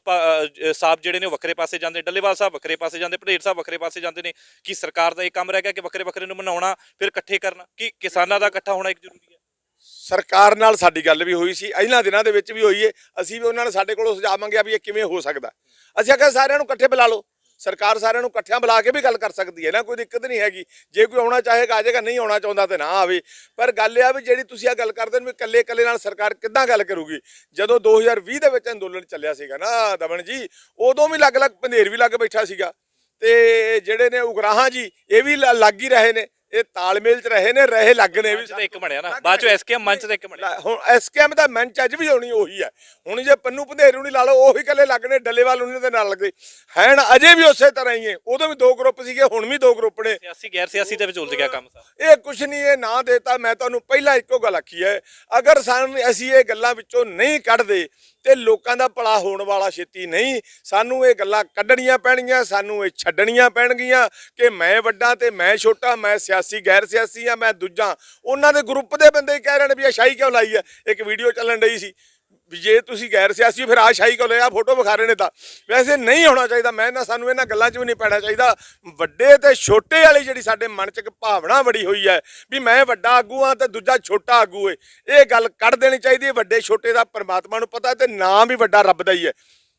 ਸਾਹਿਬ ਜਿਹੜੇ ਨੇ ਵੱਖਰੇ ਪਾਸੇ ਜਾਂਦੇ ਡੱਲੇਵਾਲ ਸਾਹਿਬ ਵੱਖਰੇ ਪਾਸੇ ਜਾਂਦੇ ਭੜੇਰ ਸਾਹਿਬ ਵੱਖਰੇ ਪਾਸੇ ਜਾਂਦੇ ਨੇ। ਕਿ ਸਰਕਾਰ ਦਾ ਇਹ ਕੰਮ ਰਹਿ ਗਿਆ ਕਿ ਵੱਖਰੇ ਵੱਖਰੇ ਨੂੰ ਮਨਾਉਣਾ ਫਿਰ ਇਕੱਠੇ ਕਰਨਾ? ਕਿ ਕਿਸਾਨਾਂ ਦਾ ਇਕੱਠਾ ਹੋਣਾ ਇੱਕ ਜ਼ਰੂਰੀ ਹੈ? ਸਰਕਾਰ ਨਾਲ ਸਾਡੀ ਗੱਲ ਵੀ ਹੋਈ ਸੀ। ਇਹਨਾਂ ਦਿਨਾਂ ਦੇ ਵਿੱਚ ਵੀ ਹੋਈ ਏ। ਅਸੀਂ ਵੀ ਉਹਨਾਂ ਨੇ ਸਾਡੇ ਕੋਲੋਂ ਸੁਝਾਅ ਮੰਗਿਆ ਵੀ ਇਹ ਕਿਵੇਂ ਹੋ ਸਕਦਾ। ਅਸੀਂ ਆਖਿਆ ਸਾਰਿਆਂ ਨੂੰ ਇਕੱਠੇ ਬੁਲਾ ਲਓ। ਸਰਕਾਰ ਸਾਰਿਆਂ ਨੂੰ ਇਕੱਠਿਆਂ ਬੁਲਾ ਕੇ ਵੀ ਗੱਲ ਕਰ ਸਕਦੀ ਹੈ। ਨਾ ਕੋਈ ਦਿੱਕਤ ਨਹੀਂ ਹੈਗੀ। ਜੇ ਕੋਈ ਆਉਣਾ ਚਾਹੇਗਾ, ਆ ਜਾਏਗਾ ਨਹੀਂ ਆਉਣਾ ਚਾਹੁੰਦਾ ਤੇ ਨਾ ਆਵੇ। ਪਰ ਗੱਲ ਇਹ ਆ ਵੀ ਜਿਹੜੀ ਤੁਸੀਂ ਆ ਗੱਲ ਕਰਦੇ ਹੋ ਵੀ ਇਕੱਲੇ ਇਕੱਲੇ ਨਾਲ ਸਰਕਾਰ ਕਿੱਦਾਂ ਗੱਲ ਕਰੂਗੀ? ਜਦੋਂ 2020 ਦੇ ਵਿੱਚ ਅੰਦੋਲਨ ਚੱਲਿਆ ਸੀਗਾ ਨਾ, ਦਮਨ ਜੀ, ਉਦੋਂ ਵੀ ਅਲੱਗ-ਅਲੱਗ ਪੰਧੇਰ ਵੀ ਲੱਗ ਬੈਠਾ ਸੀਗਾ। ਤੇ ਜਿਹੜੇ ਨੇ ਉਗਰਾਹਾਂ ਜੀ, ਇਹ ਵੀ ਲੱਗ ਹੀ ਰਹੇ ਨੇ। ਇਹ ਤਾਲਮੇਲ 'ਚ ਰਹੇ ਨੇ ਰਹੇ ਲੱਗ ਨੇ ਵੀ ਇੱਕ ਬਣਿਆ ਨਾ। ਬਾਅਦ ਚੋਂ ਐਸਕੇਐਮ ਮੰਚ ਤੇ ਇੱਕ ਬਣਿਆ। ਹੁਣ ਐਸਕੇਐਮ ਦਾ ਮੰਚ ਅੱਜ ਵੀ ਹੋਣੀ ਉਹੀ ਹੈ। ਹੁਣ ਜੇ ਪੰਨੂ ਪੰਧੇਰੂ ਨਹੀਂ ਲਾ ਲਓ ਉਹੀ ਕੱਲੇ ਲੱਗਣੇ ਡੱਲੇਵਾਲ ਉਹਨਾਂ ਦੇ ਨਾਲ ਲੱਗਦੇ। ਹੈਨ ਅਜੇ ਵੀ ਉਸੇ ਤਰ੍ਹਾਂ ਹੀ ਹੈ। ਉਦੋਂ ਵੀ ਦੋ ਗਰੁੱਪ ਸੀਗੇ ਹੁਣ ਵੀ ਦੋ ਗਰੁੱਪ ਨੇ। ਸਿਆਸੀ ਗੈਰ ਸਿਆਸੀ ਦੇ ਵਿੱਚ ਉਲਝ ਗਿਆ ਕੰਮ ਸਾਰਾ। ਇਹ ਕੁਛ ਨਹੀਂ ਇਹ ਨਾ ਦੇਤਾ ਮੈਂ ਤੁਹਾਨੂੰ ਪਹਿਲਾਂ ਇੱਕੋ ਗੱਲ ਆਖੀ ਹੈ। ਅਗਰ ਸਾਨੂੰ ਅਸੀਂ ਇਹ ਗੱਲਾਂ ਵਿੱਚੋਂ ਨਹੀਂ ਕੱਢਦੇ ਤੇ ਲੋਕਾਂ ਦਾ ਭਲਾ ਹੋਣ ਵਾਲਾ ਛੇਤੀ ਨਹੀਂ। ਸਾਨੂੰ ਇਹ ਗੱਲਾਂ ਕੱਢਣੀਆਂ ਪੈਣਗੀਆਂ, ਸਾਨੂੰ ਇਹ ਛੱਡਣੀਆਂ ਪੈਣਗੀਆਂ ਕਿ ਮੈਂ ਵੱਡਾ ਤੇ ਮੈਂ ਛੋਟਾ, ਮੈਂ ਸਿਆਸੀ ਗੈਰ ਸਿਆਸੀ ਆ, ਮੈਂ ਦੂਜਾ। ਉਹਨਾਂ ਦੇ ਗਰੁੱਪ ਦੇ ਬੰਦੇ ਕਹਿ ਰਹੇ ਨੇ ਵੀ ਇਹ ਸ਼ਾਹੀ ਕਿਉਂ ਲਾਈ ਹੈ ਇੱਕ ਵੀਡੀਓ ਚੱਲਣ ਰਹੀ ਸੀ। ਵੀ ਜੇ ਤੁਸੀਂ ਗੈਰ ਸਿਆਸੀ ਹੋ, ਫਿਰ ਆ ਸ਼ਾਹੀ ਕਿਉਂ ਲਿਆ ਫੋਟੋ ਵਿਖਾ ਰਹੇ ਨੇ ਤਾਂ। ਵੈਸੇ ਨਹੀਂ ਹੋਣਾ ਚਾਹੀਦਾ। ਮੈਂ ਨਾ ਸਾਨੂੰ ਇਹਨਾਂ ਗੱਲਾਂ 'ਚ ਵੀ ਨਹੀਂ ਪੈਣਾ ਚਾਹੀਦਾ। ਵੱਡੇ ਤੇ ਛੋਟੇ ਵਾਲੀ ਜਿਹੜੀ ਸਾਡੇ ਮਨ 'ਚ ਇੱਕ ਭਾਵਨਾ ਬੜੀ ਹੋਈ ਹੈ ਵੀ ਮੈਂ ਵੱਡਾ ਆਗੂ ਆ ਤੇ ਦੂਜਾ ਛੋਟਾ ਆਗੂ ਏ। ਇਹ ਗੱਲ ਕੱਢ ਦੇਣੀ ਚਾਹੀਦੀ ਹੈ। ਵੱਡੇ ਛੋਟੇ ਦਾ ਪਰਮਾਤਮਾ ਨੂੰ ਪਤਾ ਤੇ ਨਾਮ ਵੀ ਵੱਡਾ ਰੱਬ ਦਾ ਹੀ ਹੈ।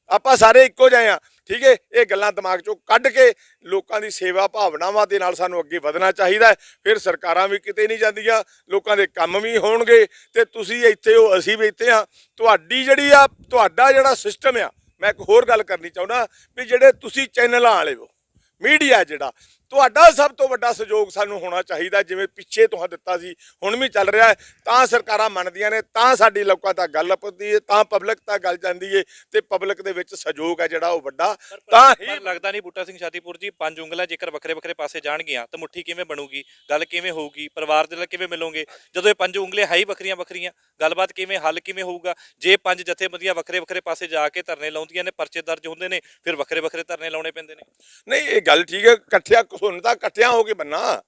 ਆਪਾਂ ਸਾਰੇ ਇੱਕੋ ਜਿਹੇ ਆ ਠੀਕ ਹੈ, ਇਹ ਗੱਲਾਂ ਦਿਮਾਗ 'ਚੋਂ ਕੱਢ ਕੇ ਲੋਕਾਂ ਦੀ ਸੇਵਾ ਭਾਵਨਾਵਾਂ ਦੇ ਨਾਲ ਸਾਨੂੰ ਅੱਗੇ ਵਧਣਾ ਚਾਹੀਦਾ ਫਿਰ ਸਰਕਾਰਾਂ ਵੀ ਕਿਤੇ ਨਹੀਂ ਜਾਂਦੀਆਂ, ਲੋਕਾਂ ਦੇ ਕੰਮ ਵੀ ਹੋਣਗੇ ਤੇ ਤੁਸੀਂ ਇੱਥੇ ਹੋ, ਅਸੀਂ ਵੀ ਇੱਥੇ ਆ ਤੁਹਾਡੀ ਜਿਹੜੀ ਆ, ਤੁਹਾਡਾ ਜਿਹੜਾ ਸਿਸਟਮ ਆ, ਮੈਂ ਇੱਕ ਹੋਰ ਗੱਲ ਕਰਨੀ ਚਾਹੁੰਦਾ ਵੀ ਜਿਹੜੇ ਤੁਸੀਂ ਚੈਨਲਾਂ ਵਾਲੇ ਹੋ, ਮੀਡੀਆ ਜਿਹੜਾ ਤੁਹਾਡਾ ਸਭ ਤੋਂ ਵੱਡਾ ਸਹਿਯੋਗ ਸਾਨੂੰ ਹੋਣਾ ਚਾਹੀਦਾ ਜਿਵੇਂ ਪਿੱਛੇ ਤੁਹਾਂ ਦਿੱਤਾ ਸੀ ਹੁਣ ਵੀ ਚੱਲ ਰਿਹਾ ਹੈ। ਤਾਂ ਸਰਕਾਰਾਂ ਮੰਨਦੀਆਂ ਨੇ ਤਾਂ ਸਾਡੀ ਲੋਕਾਂ ਤੱਕ ਗੱਲ ਪਹੁੰਚਦੀ ਹੈ ਤਾਂ ਪਬਲਿਕ ਤੱਕ ਗੱਲ ਜਾਂਦੀ ਹੈ ਤੇ ਪਬਲਿਕ ਦੇ ਵਿੱਚ ਸਹਿਯੋਗ ਹੈ ਜਿਹੜਾ ਉਹ ਵੱਡਾ। ਤਾਂ ਹੀ ਲੱਗਦਾ ਨਹੀਂ ਬੂਟਾ ਸਿੰਘ ਸ਼ਾਦੀਪੁਰ ਜੀ ਪੰਜ ਉਂਗਲਾਂ ਜੇਕਰ ਵੱਖਰੇ ਵੱਖਰੇ ਪਾਸੇ ਜਾਣਗੀਆਂ ਤਾਂ ਮੁੱਠੀ ਕਿਵੇਂ ਬਣੂਗੀ ਗੱਲ ਕਿਵੇਂ ਹੋਊਗੀ ਪਰਿਵਾਰ ਦੇ ਨਾਲ ਕਿਵੇਂ ਮਿਲੋਗੇ? ਜਦੋਂ ਇਹ ਪੰਜ ਉਂਗਲੇ ਹੈ ਹੀ ਵੱਖਰੀਆਂ ਵੱਖਰੀਆਂ ਗੱਲਬਾਤ ਕਿਵੇਂ ਹੱਲ ਕਿਵੇਂ ਹੋਊਗਾ? ਜੇ ਪੰਜ ਜਥੇਬੰਦੀਆਂ ਵੱਖਰੇ ਵੱਖਰੇ ਪਾਸੇ ਜਾ ਕੇ ਧਰਨੇ ਲਾਉਂਦੀਆਂ ਨੇ ਪਰਚੇ ਦਰਜ ਹੁੰਦੇ ਨੇ ਫਿਰ ਵੱਖਰੇ ਵੱਖਰੇ ਧਰਨੇ ਲਾਉਣੇ ਪੈਂਦੇ ਨੇ। ਨਹੀਂ ਇਹ ਗੱਲ ਠੀਕ ਹੈ ਇਕੱਠਿਆਂ ਸੁਣ ਤਾਂ ਇਕੱਠਿਆਂ ਹੋ ਕੇ ਬੰਨਾ।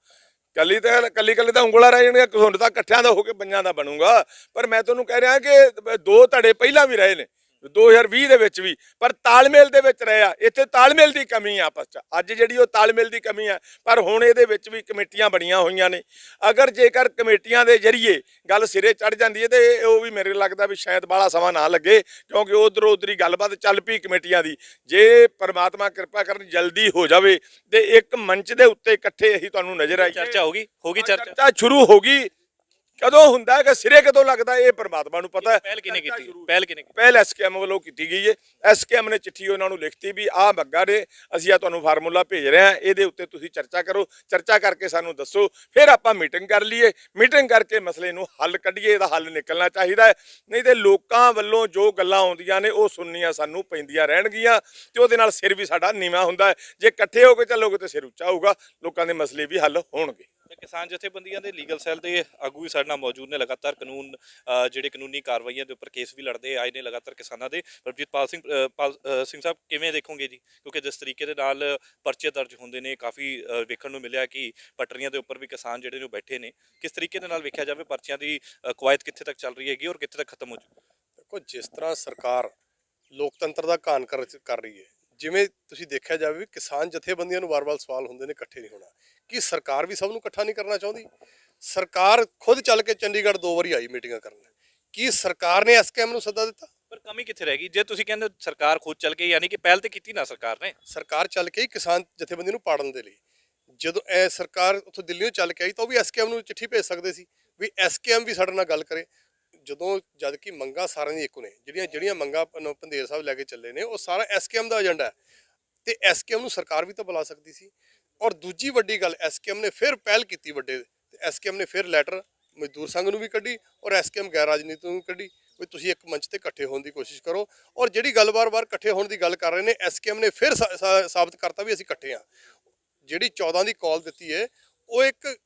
ਕੱਲੀ ਤਾਂ, ਕੱਲੀ ਕੱਲੀ ਤਾਂ ਉਂਗਲਾਂ ਰਹਿ ਜਾਣਗੀਆਂ ਸੁਣ ਤਾਂ ਇਕੱਠਿਆਂ ਦਾ ਹੋ ਕੇ ਪੰਜਾਂ ਦਾ ਬਣੂਗਾ। ਪਰ ਮੈਂ ਤੁਹਾਨੂੰ ਕਹਿ ਰਿਹਾ ਕਿ ਦੋ ਧੜੇ ਪਹਿਲਾਂ ਵੀ ਰਹੇ ਨੇ। 2020 ਦੇ ਵਿੱਚ ਵੀ ਪਰ ਤਾਲਮੇਲ ਦੇ ਵਿੱਚ ਰਹੇ ਆ। ਇੱਥੇ ਤਾਲਮੇਲ ਦੀ ਕਮੀ ਆ ਆਪਸ ਚ। ਅੱਜ ਜਿਹੜੀ ਉਹ ਤਾਲਮੇਲ ਦੀ ਕਮੀ ਆ ਪਰ ਹੁਣ ਇਹਦੇ ਵਿੱਚ ਵੀ ਕਮੇਟੀਆਂ ਬਣੀਆਂ ਹੋਈਆਂ ਨੇ। ਅਗਰ ਜੇਕਰ ਕਮੇਟੀਆਂ ਦੇ ਜ਼ਰੀਏ ਗੱਲ ਸਿਰੇ ਚੜ ਜਾਂਦੀ ਹੈ ਤੇ ਉਹ ਵੀ ਮੇਰੇ ਲੱਗਦਾ ਵੀ ਸ਼ਾਇਦ ਬਾਹਲਾ ਸਮਾਂ ਨਾ ਲੱਗੇ ਕਿਉਂਕਿ ਉਧਰ ਉਧਰ ਗੱਲਬਾਤ ਚੱਲ ਪਈ ਕਮੇਟੀਆਂ ਦੀ। ਜੇ ਪਰਮਾਤਮਾ ਕਿਰਪਾ ਕਰਨ ਜਲਦੀ ਹੋ ਜਾਵੇ ਤੇ ਇੱਕ ਮੰਚ ਦੇ ਉੱਤੇ ਇਕੱਠੇ ਅਸੀਂ ਤੁਹਾਨੂੰ ਨਜ਼ਰ ਆਈਏ। ਚਰਚਾ ਹੋਗੀ ਹੋਗੀ ਚਰਚਾ? ਚਰਚਾ ਸ਼ੁਰੂ ਹੋ ਗਈ। ਕਦੋਂ ਹੁੰਦਾ ਹੈ ਕਿ ਸਿਰੇ ਕਦੋਂ ਲੱਗਦਾ ਇਹ ਪਰਮਾਤਮਾ ਨੂੰ ਪਤਾ ਹੈ। ਪਹਿਲ ਕਿਨੇ ਕੀਤੀ? ਪਹਿਲ ਕਿਨੇ ਕੀਤੀ? ਪਹਿਲ ਐਸਕੇਐਮ ਵੱਲੋਂ ਕੀਤੀ ਗਈ ਹੈ ਐਸਕੇਐਮ ਨੇ ਚਿੱਠੀ ਉਹਨਾਂ ਨੂੰ ਲਿਖਤੀ ਵੀ ਆਹ ਬੱਗਾ ਨੇ ਅਸੀਂ ਆ ਤੁਹਾਨੂੰ ਫਾਰਮੂਲਾ ਭੇਜ ਰਹੇ ਹਾਂ ਇਹਦੇ ਉੱਤੇ ਤੁਸੀਂ ਚਰਚਾ ਕਰੋ। ਚਰਚਾ ਕਰਕੇ ਸਾਨੂੰ ਦੱਸੋ ਫਿਰ ਆਪਾਂ ਮੀਟਿੰਗ ਕਰ ਲਈਏ। ਮੀਟਿੰਗ ਕਰਕੇ ਮਸਲੇ ਨੂੰ ਹੱਲ ਕੱਢੀਏ ਇਹਦਾ ਹੱਲ ਨਿਕਲਣਾ ਚਾਹੀਦਾ ਹੈ। ਨਹੀਂ ਤੇ ਲੋਕਾਂ ਵੱਲੋਂ ਜੋ ਗੱਲਾਂ ਆਉਂਦੀਆਂ ਨੇ ਉਹ ਸੁਣਨੀਆਂ ਸਾਨੂੰ ਪੈਂਦੀਆਂ ਰਹਿਣਗੀਆਂ ਤੇ ਉਹਦੇ ਨਾਲ ਸਿਰ ਵੀ ਸਾਡਾ ਨੀਵਾ ਹੁੰਦਾ ਹੈ। ਜੇ ਇਕੱਠੇ ਹੋ ਕੇ ਚੱਲੋਗੇ ਤੇ ਸਿਰ ਉੱਚਾ ਹੋਊਗਾ ਲੋਕਾਂ ਦੇ ਮਸਲੇ ਵੀ ਹੱਲ ਹੋਣਗੇ। ਕਿਸਾਨ ਜਥੇਬੰਦੀਆਂ ਦੇ ਲੀਗਲ ਸੈੱਲ ਦੇ ਆਗੂ ਵੀ ਸਾਡੇ ਨਾਲ ਮੌਜੂਦ ਨੇ ਲਗਾਤਾਰ ਕਾਨੂੰਨ ਜਿਹੜੇ ਕਾਨੂੰਨੀ ਕਾਰਵਾਈਆਂ ਦੇ ਉੱਪਰ ਕੇਸ ਵੀ ਲੜਦੇ ਆਏ ਨੇ ਲਗਾਤਾਰ ਕਿਸਾਨਾਂ ਦੇ। ਪ੍ਰਭਜੀਤ ਪਾਲ ਸਿੰਘ ਪਾਲ ਸਿੰਘ ਸਾਹਿਬ ਕਿਵੇਂ ਦੇਖੋਗੇ ਜੀ? ਕਿਉਂਕਿ ਜਿਸ ਤਰੀਕੇ ਦੇ ਨਾਲ ਪਰਚੇ ਦਰਜ ਹੁੰਦੇ ਨੇ ਕਾਫੀ ਵੇਖਣ ਨੂੰ ਮਿਲਿਆ ਕਿ ਪਟਰੀਆਂ ਦੇ ਉੱਪਰ ਵੀ ਕਿਸਾਨ ਜਿਹੜੇ ਨੇ ਉਹ ਬੈਠੇ ਨੇ। ਕਿਸ ਤਰੀਕੇ ਦੇ ਨਾਲ ਵੇਖਿਆ ਜਾਵੇ ਪਰਚੀਆਂ ਦੀ ਅ, ਕਵਾਇਦ ਕਿੱਥੇ ਤੱਕ ਚੱਲ ਰਹੀ ਹੈਗੀ ਔਰ ਕਿੱਥੇ ਤੱਕ ਖਤਮ ਹੋ ਚੁੱਕੀ? ਦੇਖੋ ਜਿਸ ਤਰ੍ਹਾਂ ਸਰਕਾਰ ਲੋਕਤੰਤਰ ਦਾ ਘਾਣ ਕਰ ਕਰ ਰਹੀ ਹੈ ਜਿਵੇਂ ਤੁਸੀਂ ਦੇਖਿਆ ਜਾਵੇ ਵੀ ਕਿਸਾਨ ਜਥੇਬੰਦੀਆਂ ਨੂੰ ਵਾਰ-ਵਾਰ ਸਵਾਲ ਹੁੰਦੇ ਨੇ ਇਕੱਠੇ ਨਹੀਂ ਹੋਣਾ। ਕੀ ਸਰਕਾਰ ਵੀ ਸਭ ਨੂੰ ਇਕੱਠਾ ਨਹੀਂ ਕਰਨਾ ਚਾਹੁੰਦੀ? ਸਰਕਾਰ ਖੁਦ ਚੱਲ ਕੇ ਚੰਡੀਗੜ੍ਹ ਦੋ ਵਾਰੀ ਆਈ ਮੀਟਿੰਗਾਂ ਕਰਨ। ਕੀ ਸਰਕਾਰ ਨੇ ਐਸਕੇਐਮ ਨੂੰ ਸੱਦਾ ਦਿੱਤਾ? ਪਰ ਕਮੀ ਕਿੱਥੇ ਰਹਿ ਗਈ? ਜੇ ਤੁਸੀਂ ਕਹਿੰਦੇ ਸਰਕਾਰ ਖੁਦ ਚੱਲ ਕੇ ਯਾਨੀ ਕਿ ਪਹਿਲ ਤੇ ਕੀਤੀ ਨਾ ਸਰਕਾਰ ਨੇ। ਸਰਕਾਰ ਚੱਲ ਕੇ ਹੀ ਕਿਸਾਨ ਜਥੇਬੰਦੀ ਨੂੰ ਪਾੜਨ ਦੇ ਲਈ। ਜਦੋਂ ਇਹ ਸਰਕਾਰ ਉੱਥੋਂ ਦਿੱਲੀੋਂ ਚੱਲ ਕੇ ਆਈ ਤਾਂ ਉਹ ਵੀ ਐਸਕੇਐਮ ਨੂੰ ਚਿੱਠੀ ਭੇਜ ਸਕਦੇ ਸੀ ਵੀ ਐਸਕੇਐਮ ਵੀ ਸਾਡੇ ਨਾਲ ਗੱਲ ਕਰੇ। ਜਦੋਂ ਜਦ ਕਿ ਮੰਗਾਂ ਸਾਰਿਆਂ ਦੀ ਇੱਕੋ ਨੇ, ਜਿਹੜੀਆਂ ਜਿਹੜੀਆਂ ਮੰਗਾਂ ਪੰਦੇਰ ਸਾਹਿਬ ਲੈ ਕੇ ਚੱਲੇ ਨੇ, ਉਹ ਸਾਰਾ ਐਸਕੇਐਮ ਦਾ ਏਜੰਡਾ ਹੈ। ਤੇ ਐਸਕੇਐਮ ਨੂੰ ਸਰਕਾਰ ਵੀ ਤਾਂ ਬੁਲਾ ਸਕਦੀ ਸੀ। ਔਰ ਦੂਜੀ ਵੱਡੀ ਗੱਲ ਐਸਕੇਐਮ ਨੇ ਫਿਰ ਪਹਿਲ ਕੀਤੀ ਵੱਡੇ, ਤੇ ਐਸਕੇਐਮ ਨੇ ਫਿਰ ਲੈਟਰ ਮਜ਼ਦੂਰ ਸੰਘ ਨੂੰ ਵੀ ਕੱਢੀ ਔਰ ਐਸਕੇਐਮ ਗੈਰ ਰਾਜਨੀਤੀ ਨੂੰ ਵੀ ਕੱਢੀ ਵੀ ਤੁਸੀਂ ਇੱਕ ਮੰਚ ਤੇ ਇਕੱਠੇ ਹੋਣ ਦੀ ਕੋਸ਼ਿਸ਼ ਕਰੋ। ਔਰ ਜਿਹੜੀ ਗੱਲ ਵਾਰ-ਵਾਰ ਇਕੱਠੇ ਹੋਣ ਦੀ ਗੱਲ ਕਰ ਰਹੇ ਨੇ ਐਸਕੇਐਮ ਨੇ ਫਿਰ ਸਾ- ਸਾਬਤ ਕਰਤਾ ਵੀ ਅਸੀਂ ਇਕੱਠੇ ਆ ਜਿਹੜੀ 14 ਦੀ ਕਾਲ ਦਿੱਤੀ ਹੈ, ਉਹ ਇੱਕ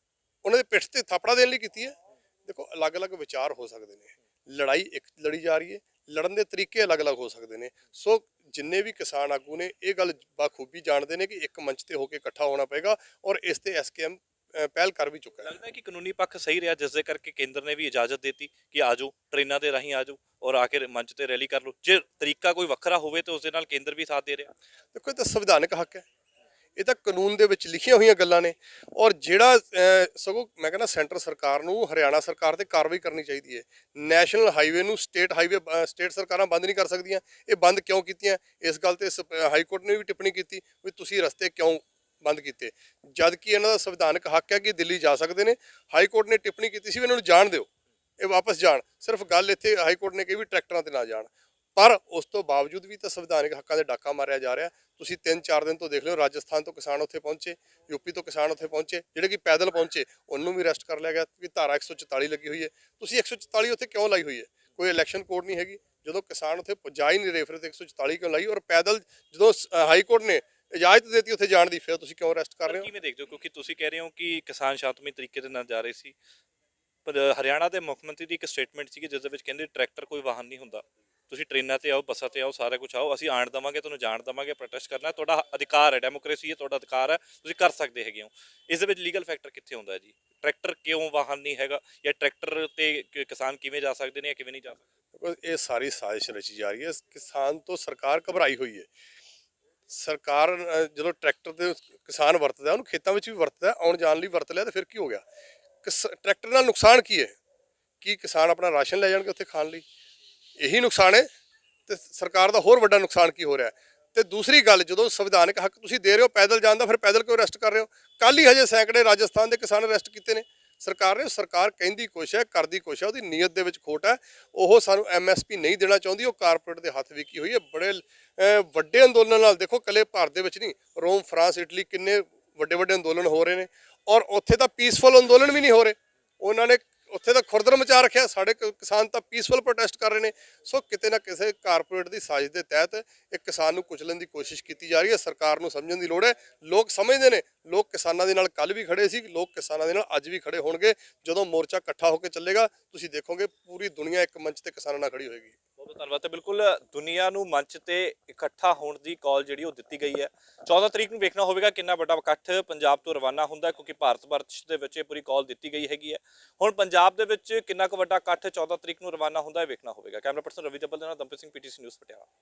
ਉਹਨਾਂ ਦੇ ਪਿੱਠ ਤੇ ਥਾਪੜਾ ਦੇਣ ਲਈ ਕੀਤੀ ਹੈ। ਦੇਖੋ ਅਲੱਗ-ਅਲੱਗ ਵਿਚਾਰ ਹੋ ਸਕਦੇ ਨੇ। ਲੜਾਈ ਇੱਕ ਲੜੀ ਜਾ ਰਹੀ ਹੈ ਲੜਨ ਦੇ ਤਰੀਕੇ ਅਲੱਗ-ਅਲੱਗ ਹੋ ਸਕਦੇ ਨੇ। ਸੋ ਜਿੰਨੇ ਵੀ ਕਿਸਾਨ ਆਗੂ ਨੇ ਇਹ ਗੱਲ ਬਾਖੂਬੀ ਜਾਣਦੇ ਨੇ ਕਿ ਇੱਕ ਮੰਚ ਤੇ ਹੋ ਕੇ ਇਕੱਠਾ ਹੋਣਾ ਪਏਗਾ ਔਰ ਇਸ ਤੇ ਐਸਕੇਐਮ ਪਹਿਲ ਕਰ ਵੀ ਚੁੱਕਾ ਹੈ। ਲੱਗਦਾ ਹੈ ਕਿ ਕਾਨੂੰਨੀ ਪੱਖ ਸਹੀ ਰਿਹਾ ਜਿਸ ਦੇ ਕਰਕੇ ਕੇਂਦਰ ਨੇ ਵੀ ਇਜਾਜ਼ਤ ਦਿੱਤੀ ਕਿ ਆਜੋ ਟ੍ਰੇਨਾਂ ਦੇ ਰਾਹੀਂ ਆਜੋ ਔਰ ਆ ਕੇ ਮੰਚ ਤੇ ਰੈਲੀ ਕਰ ਲਓ। ਜੇ ਤਰੀਕਾ ਕੋਈ ਵੱਖਰਾ ਹੋਵੇ ਤਾਂ ਉਸ ਦੇ ਨਾਲ ਕੇਂਦਰ ਵੀ ਸਾਥ ਦੇ ਰਿਹਾ। ਦੇਖੋ ਇਹ ਤਾਂ ਸੰਵਿਧਾਨਕ ਹੱਕ ਹੈ। ਇਹ ਤਾਂ ਕਾਨੂੰਨ ਦੇ ਵਿੱਚ ਲਿਖੀਆਂ ਹੋਈਆਂ ਗੱਲਾਂ ਨੇ। ਔਰ ਜਿਹੜਾ ਸਗੋਂ ਮੈਂ ਕਹਿੰਦਾ ਸੈਂਟਰ ਸਰਕਾਰ ਨੂੰ, ਹਰਿਆਣਾ ਸਰਕਾਰ ਤੇ ਕਾਰਵਾਈ ਕਰਨੀ ਚਾਹੀਦੀ ਹੈ ਨੈਸ਼ਨਲ ਹਾਈਵੇ ਨੂੰ ਸਟੇਟ ਹਾਈਵੇ ਸਟੇਟ ਸਰਕਾਰਾਂ ਬੰਦ ਨਹੀਂ ਕਰ ਸਕਦੀਆਂ। ਇਹ ਬੰਦ ਕਿਉਂ ਕੀਤੀਆਂ? ਇਸ ਗੱਲ ਤੇ ਹਾਈ ਕੋਰਟ ਨੇ ਵੀ ਟਿੱਪਣੀ ਕੀਤੀ ਵੀ ਤੁਸੀਂ ਰਸਤੇ ਕਿਉਂ ਬੰਦ ਕੀਤੇ? ਜਦ ਕਿ ਇਹਨਾਂ ਦਾ ਸੰਵਿਧਾਨਕ ਹੱਕ ਹੈ ਕਿ ਦਿੱਲੀ ਜਾ ਸਕਦੇ ਨੇ। ਹਾਈ ਕੋਰਟ ਨੇ ਟਿੱਪਣੀ ਕੀਤੀ ਸੀ ਵੀ ਇਹਨਾਂ ਨੂੰ ਜਾਣ ਦਿਓ। ਇਹ ਵਾਪਸ ਜਾਣ। ਸਿਰਫ ਗੱਲ ਇੱਥੇ ਹਾਈ ਕੋਰਟ ਨੇ ਕਹੀ ਵੀ ਟਰੈਕਟਰਾਂ ਤੇ ਨਾ ਜਾਣ। ਪਰ ਉਸ ਤੋਂ ਬਾਵਜੂਦ ਵੀ ਤਾਂ ਸੰਵਿਧਾਨਕ ਹੱਕਾਂ ਦੇ ਡਾਕਾ ਮਾਰਿਆ ਜਾ ਰਿਹਾ, ਤੁਸੀਂ 3-4 ਦਿਨ ਤੋਂ ਦੇਖ ਲਿਓ, ਰਾਜਸਥਾਨ ਤੋਂ ਕਿਸਾਨ ਉੱਥੇ ਪਹੁੰਚੇ ਯੂਪੀ ਤੋਂ ਕਿਸਾਨ ਉੱਥੇ ਪਹੁੰਚੇ, ਜਿਹੜੇ ਕਿ ਪੈਦਲ ਪਹੁੰਚੇ, ਉਹਨੂੰ ਵੀ ਅਰੈਸਟ ਕਰ ਲਿਆ ਗਿਆ ਕਿ ਧਾਰਾ 144 ਲੱਗੀ ਹੋਈ ਹੈ। ਤੁਸੀਂ 144 ਉੱਥੇ ਕਿਉਂ ਲਾਈ ਹੋਈ ਹੈ? ਕੋਈ ਇਲੈਕਸ਼ਨ ਕੋਡ ਨਹੀਂ ਹੈਗੀ। ਜਦੋਂ ਕਿਸਾਨ ਉੱਥੇ ਜਾ ਹੀ ਨਹੀਂ ਰਹੇ, ਫਿਰ ਤੇ 144 ਕਿਉਂ ਲਾਈ? ਔਰ ਪੈਦਲ ਜਦੋਂ ਹਾਈ ਕੋਰਟ ਨੇ ਇਜਾਜ਼ਤ ਦਿੱਤੀ ਉੱਥੇ ਜਾਣ ਦੀ, ਫਿਰ ਤੁਸੀਂ ਕਿਉਂ ਅਰੈਸਟ ਕਰ ਰਹੇ ਹੋ? ਕਿਵੇਂ ਦੇਖਦੇ ਹੋ? ਕਿਉਂਕਿ ਤੁਸੀਂ ਕਹਿ ਰਹੇ ਹੋ ਕਿ ਕਿਸਾਨ ਸ਼ਾਂਤਮਈ ਤਰੀਕੇ ਦੇ ਨਾਲ ਜਾ ਰਹੇ ਸੀ। ਪਰ ਹਰਿਆਣਾ ਦੇ ਮੁੱਖ ਮੰਤਰੀ ਦੀ ਇੱਕ ਸਟੇਟਮੈਂਟ ਸੀਗੀ, ਜਿਸ ਦੇ ਵਿੱਚ ਕਹਿੰਦੇ ਟਰੈਕਟਰ ਕੋਈ ਵਾਹਨ ਨਹੀਂ ਹੁੰਦਾ। ਤੁਸੀਂ ਟ੍ਰੇਨਾਂ ਤੇ ਆਓ, ਬੱਸਾਂ ਤੇ ਆਓ, ਸਾਰਾ ਕੁਝ ਆਓ, ਅਸੀਂ ਆਣ ਦਵਾਂਗੇ, ਤੁਹਾਨੂੰ ਜਾਣ ਦਵਾਂਗੇ, ਪ੍ਰੋਟੈਸਟ ਕਰਨਾ, ਤੁਹਾਡਾ ਅਧਿਕਾਰ ਹੈ, ਡੈਮੋਕ੍ਰੇਸੀ ਹੈ, ਤੁਹਾਡਾ ਅਧਿਕਾਰ ਹੈ, ਤੁਸੀਂ ਕਰ ਸਕਦੇ ਹੈਗੇ ਹੋ। ਇਸ ਦੇ ਵਿੱਚ ਲੀਗਲ ਫੈਕਟਰ ਕਿੱਥੇ ਹੁੰਦਾ ਜੀ? ਟਰੈਕਟਰ ਕਿਉਂ ਵਾਹਨ ਨਹੀਂ ਹੈਗਾ ਜਾਂ ਟਰੈਕਟਰ ਤੇ ਕਿ- ਕਿਸਾਨ ਕਿਵੇਂ ਜਾ ਸਕਦੇ ਨੇ ਜਾਂ ਕਿਵੇਂ ਨਹੀਂ ਜਾ ਸਕਦੇ? ਇਹ ਸਾਰੀ ਸਾਜ਼ਿਸ਼ ਰਚੀ ਜਾ ਰਹੀ ਹੈ। ਕਿਸਾਨ ਤੋਂ ਸਰਕਾਰ ਘਬਰਾਈ ਹੋਈ ਹੈ। ਸਰਕਾਰ ਜਦੋਂ ਟਰੈਕਟਰ ਤੇ ਕਿਸਾਨ ਵਰਤਦਾ ਉਹਨੂੰ ਖੇਤਾਂ ਵਿੱਚ ਵੀ ਵਰਤਦਾ ਆਉਣ ਜਾਣ ਲਈ ਵਰਤ ਲਿਆ ਤਾਂ ਫਿਰ ਕੀ ਹੋ ਗਿਆ? ਕਿਸ- ਟਰੈਕਟਰ ਨਾਲ ਨੁਕਸਾਨ ਕੀ ਹੈ? ਕੀ ਕਿਸਾਨ ਆਪਣਾ ਰਾਸ਼ਨ ਲੈ ਜਾਣਗੇ ਉੱਥੇ ਖਾਣ ਲਈ? ਇਹੀ ਨੁਕਸਾਨ ਹੈ ਤੇ ਸਰਕਾਰ ਦਾ ਹੋਰ ਵੱਡਾ ਨੁਕਸਾਨ ਕੀ ਹੋ ਰਿਹਾ ਹੈ? ਤੇ ਦੂਸਰੀ ਗੱਲ, ਜਦੋਂ ਸੰਵਿਧਾਨਕ ਹੱਕ ਤੁਸੀਂ ਦੇ ਰਹੇ ਹੋ, ਪੈਦਲ ਜਾਣ ਦਾ ਫਿਰ ਪੈਦਲ ਕਿਉਂ ਅਰੈਸਟ ਕਰ ਰਹੇ ਹੋ? ਕੱਲ ਹੀ ਹਜੇ ਸੈਂਕੜੇ ਰਾਜਸਥਾਨ ਦੇ ਕਿਸਾਨ ਅਰੈਸਟ ਕੀਤੇ ਨੇ। ਸਰਕਾਰ ਨੇ, ਸਰਕਾਰ ਕਹਿੰਦੀ ਕੁਛ ਹੈ, ਕਰਦੀ ਕੁਛ ਹੈ, ਉਹਦੀ ਨੀਅਤ ਦੇ ਵਿੱਚ ਖੋਟ ਹੈ। ਉਹ ਸਾਨੂੰ ਐਮਐਸਪੀ ਨਹੀਂ ਦੇਣਾ ਚਾਹੁੰਦੀ, ਉਹ ਕਾਰਪੋਰੇਟ ਦੇ ਹੱਥ ਵਿਕੀ ਹੋਈ ਹੈ। ਬੜੇ ਵੱਡੇ ਅੰਦੋਲਨ ਨਾਲ ਦੇਖੋ, ਕੱਲੇ ਭਾਰਤ ਦੇ ਵਿੱਚ ਨਹੀਂ, ਰੋਮ, ਫਰਾਂਸ, ਇਟਲੀ ਕਿੰਨੇ ਵੱਡੇ ਵੱਡੇ ਅੰਦੋਲਨ ਹੋ ਰਹੇ ਨੇ। ਔਰ ਉੱਥੇ ਤਾਂ ਪੀਸਫੁਲ ਅੰਦੋਲਨ ਵੀ ਨਹੀਂ ਹੋ ਰਹੇ। ਉਹਨਾਂ ਨੇ ਉੱਥੇ ਤਾਂ ਖੁਰਦਰ ਮਚਾ ਰੱਖਿਆ, ਸਾਡੇ ਕ- ਕਿਸਾਨ ਤਾਂ ਪੀਸਫੁਲ ਪ੍ਰੋਟੈਸਟ ਕਰ ਰਹੇ ਨੇ। ਸੋ ਕਿਤੇ ਨਾ ਕਿਸੇ ਕਾਰਪੋਰੇਟ ਦੀ ਸਾਜ਼ਿਸ਼ ਦੇ ਤਹਿਤ ਇੱਕ ਕਿਸਾਨ ਨੂੰ ਕੁਚਲਣ ਦੀ ਕੋਸ਼ਿਸ਼ ਕੀਤੀ ਜਾ ਰਹੀ ਹੈ। ਸਰਕਾਰ ਨੂੰ ਸਮਝਣ ਦੀ ਲੋੜ ਹੈ। ਲੋਕ ਸਮਝਦੇ ਨੇ, ਲੋਕ ਕਿਸਾਨਾਂ ਦੇ ਨਾਲ ਕੱਲ ਵੀ ਖੜੇ ਸੀ, ਲੋਕ ਕਿਸਾਨਾਂ ਦੇ ਨਾਲ ਅੱਜ ਵੀ ਖੜੇ ਹੋਣਗੇ। ਜਦੋਂ ਮੋਰਚਾ ਇਕੱਠਾ ਹੋ ਕੇ ਚੱਲੇਗਾ, ਤੁਸੀਂ ਦੇਖੋਗੇ ਪੂਰੀ ਦੁਨੀਆ ਇੱਕ ਮੰਚ ਤੇ ਕਿਸਾਨਾਂ ਨਾਲ ਖੜੀ ਹੋਏਗੀ। ਬਹੁਤ ਧੰਨਵਾਦ। ਤੇ ਬਿਲਕੁਲ ਦੁਨੀਆ ਨੂੰ ਮੰਚ ਤੇ ਇਕੱਠਾ ਹੋਣ ਦੀ ਕਾਲ ਜਿਹੜੀ ਉਹ ਦਿੱਤੀ ਗਈ ਹੈ। 14 ਤਰੀਕ ਨੂੰ ਵੇਖਣਾ ਹੋਵੇਗਾ ਕਿੰਨਾ ਵੱਡਾ ਇਕੱਠ ਪੰਜਾਬ ਤੋਂ ਰਵਾਨਾ ਹੁੰਦਾ ਕਿਉਂਕਿ ਭਾਰਤ ਵਰਸ਼ ਦੇ ਵਿੱਚ ਇਹ ਪੂਰੀ ਕਾਲ ਦਿੱਤੀ ਗਈ ਹੈਗੀ ਹੈ। ਹੁਣ ਪੰਜਾਬ ਦੇ ਵਿੱਚ ਕਿੰਨਾ ਕੁ ਵੱਡਾ ਇਕੱਠ 14 ਤਰੀਕ ਨੂੰ ਰਵਾਨਾ ਹੁੰਦਾ ਹੈ, ਵੇਖਣਾ ਹੋਵੇਗਾ। ਕੈਮਰਾ ਪਰਸਨ ਰਵੀ ਜੱਬਲ ਦੇ ਨਾਲ ਦੰਪਤ ਸਿੰਘ, ਪੀਟੀਸੀ ਨਿਊਜ਼ ਪਟਿਆਲਾ।